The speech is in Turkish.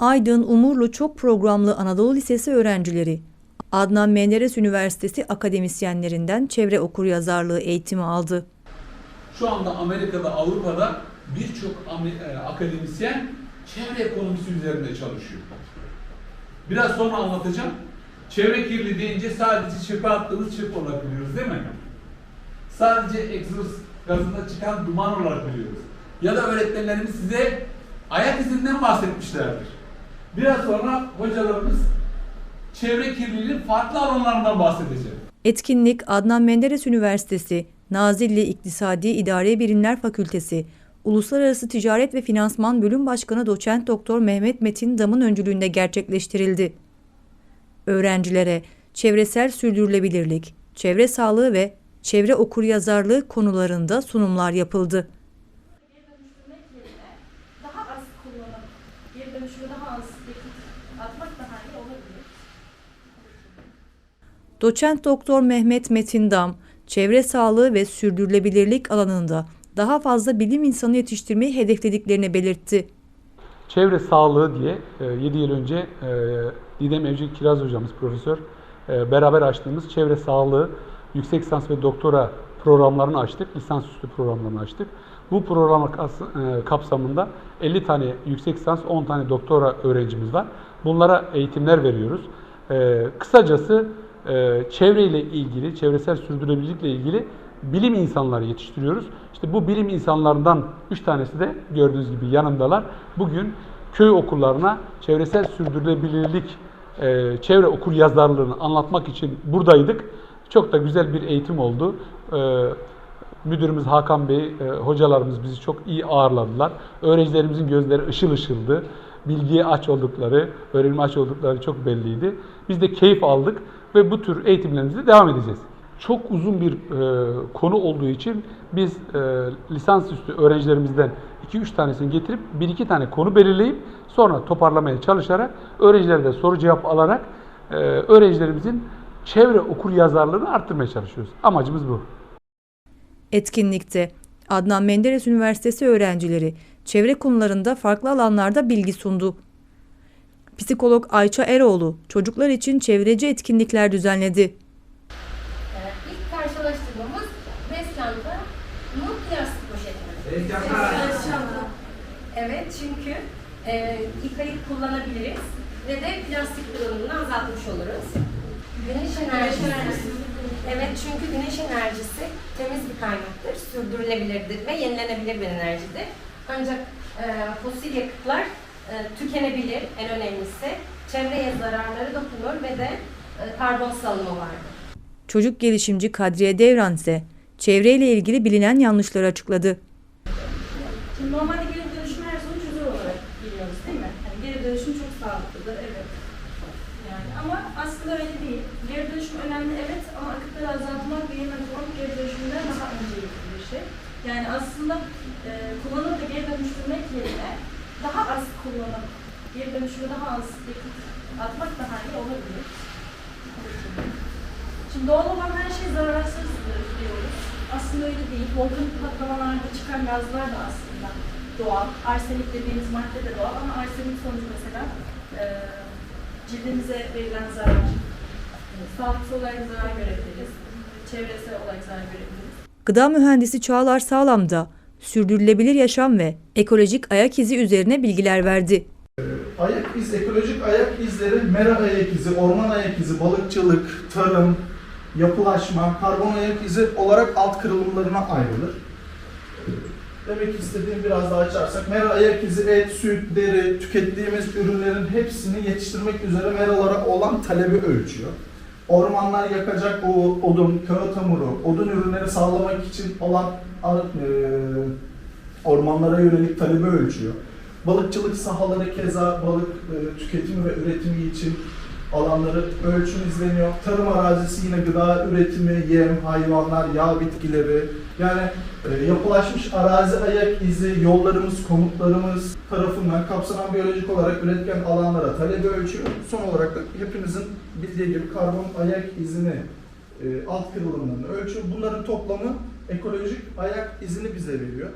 Aydın Umurlu Çok Programlı Anadolu Lisesi öğrencileri Adnan Menderes Üniversitesi akademisyenlerinden çevre okuryazarlığı eğitimi aldı. Şu anda Amerika'da, Avrupa'da birçok e, akademisyen çevre ekonomisi üzerinde çalışıyor. Biraz sonra anlatacağım. Çevre kirliliği deyince sadece çöpe attığımız çöp olarak biliyoruz değil mi? Sadece egzoz gazında çıkan duman olarak biliyoruz. Ya da öğretmenlerimiz size ayak izinden bahsetmişlerdir. Biraz sonra hocalarımız çevre kirliliğinin farklı alanlarından bahsedecek. Etkinlik Adnan Menderes Üniversitesi, Nazilli İktisadi İdare Bilimler Fakültesi, Uluslararası Ticaret ve Finansman Bölüm Başkanı Doçent Doktor Mehmet Metin Dam'ın öncülüğünde gerçekleştirildi. Öğrencilere çevresel sürdürülebilirlik, çevre sağlığı ve çevre okuryazarlığı konularında sunumlar yapıldı. geri dönüştürmek yerine daha az kullanıp geri dönüşüme daha az yakıt atmak daha iyi olabilir. Doçent Doktor Mehmet Metin Dam, çevre sağlığı ve sürdürülebilirlik alanında daha fazla bilim insanı yetiştirmeyi hedeflediklerini belirtti. Çevre sağlığı diye 7 yıl önce e, Didem Evcik Kiraz hocamız profesör e, beraber açtığımız çevre sağlığı yüksek lisans ve doktora programlarını açtık. Lisansüstü programlarını açtık. Bu program e, kapsamında 50 tane yüksek lisans, 10 tane doktora öğrencimiz var. Bunlara eğitimler veriyoruz. E, Kısacası e, çevreyle ilgili, çevresel sürdürülebilirlikle ilgili bilim insanları yetiştiriyoruz. İşte bu bilim insanlarından 3 tanesi de gördüğünüz gibi yanımdalar. Bugün köy okullarına çevresel sürdürülebilirlik, e, çevre okur yazarlığını anlatmak için buradaydık. Çok da güzel bir eğitim oldu. E, Müdürümüz Hakan Bey, e, hocalarımız bizi çok iyi ağırladılar. Öğrencilerimizin gözleri ışıl ışıldı. Bilgiye aç oldukları, öğrenime aç oldukları çok belliydi. Biz de keyif aldık ve bu tür eğitimlerimize devam edeceğiz. Çok uzun bir e, konu olduğu için biz e, lisansüstü öğrencilerimizden 2-3 tanesini getirip 1-2 tane konu belirleyip sonra toparlamaya çalışarak öğrencilerden soru cevap alarak e, öğrencilerimizin çevre okur yazarlığını arttırmaya çalışıyoruz. Amacımız bu. Etkinlikte Adnan Menderes Üniversitesi öğrencileri çevre konularında farklı alanlarda bilgi sundu. Psikolog Ayça Eroğlu çocuklar için çevreci etkinlikler düzenledi. İlk karşılaştırdığımız Beslen'de Nur plastik poşetimiz. Evet çünkü e, yıkayıp kullanabiliriz ve de plastik kullanımını azaltmış oluruz. Güneş enerjisi. Evet çünkü güneş enerjisi temiz bir kaynaktır, sürdürülebilirdir ve yenilenebilir bir enerjidir. Ancak e, fosil yakıtlar tükenebilir en önemlisi. Çevreye zararları dokunur ve de e, karbon salımı vardır. Çocuk gelişimci Kadriye Devran ise çevreyle ilgili bilinen yanlışları açıkladı. Şimdi normalde geri dönüşüm her zaman çözüm olarak biliyoruz değil mi? Hani geri dönüşüm çok sağlıklıdır, evet. Yani ama aslında öyle değil. Geri dönüşüm önemli evet ama akıtları azaltmak ve yeniden kullanmak geri dönüşümden daha öncelikli bir şey. Yani aslında e, kullanıp da geri dönüştürmek yerine daha az kullanıp geri dönüşüme daha az yakıt atmak daha iyi olabilir. Şimdi doğal olan her şey zararsızdır diyoruz. Aslında öyle değil. Volkanik patlamalarda çıkan gazlar da aslında doğal. Arsenik dediğimiz madde de doğal ama arsenik sonucu mesela e, cildimize verilen zarar, sağlıksal olarak zarar görebiliriz, çevresel olarak zarar görebiliriz. Gıda mühendisi Çağlar Sağlam da sürdürülebilir yaşam ve ekolojik ayak izi üzerine bilgiler verdi. Ayak iz, ekolojik ayak izleri, mera ayak izi, orman ayak izi, balıkçılık, tarım, yapılaşma, karbon ayak izi olarak alt kırılımlarına ayrılır. Demek istediğim biraz daha açarsak, mera ayak izi et, süt, deri, tükettiğimiz ürünlerin hepsini yetiştirmek üzere meralara olan talebi ölçüyor. Ormanlar yakacak o odun, kağıt hamuru, odun ürünleri sağlamak için olan eee, ormanlara yönelik talebi ölçüyor. Balıkçılık sahaları keza balık e, tüketimi ve üretimi için alanları ölçüm izleniyor. Tarım arazisi yine gıda üretimi, yem, hayvanlar, yağ bitkileri. Yani e, yapılaşmış arazi ayak izi, yollarımız, komutlarımız tarafından kapsanan biyolojik olarak üretken alanlara talebi ölçüyor. Son olarak da hepinizin bildiği gibi karbon ayak izini e, alt kırılımlarını ölçüyor. Bunların toplamı ekolojik ayak izini bize veriyor.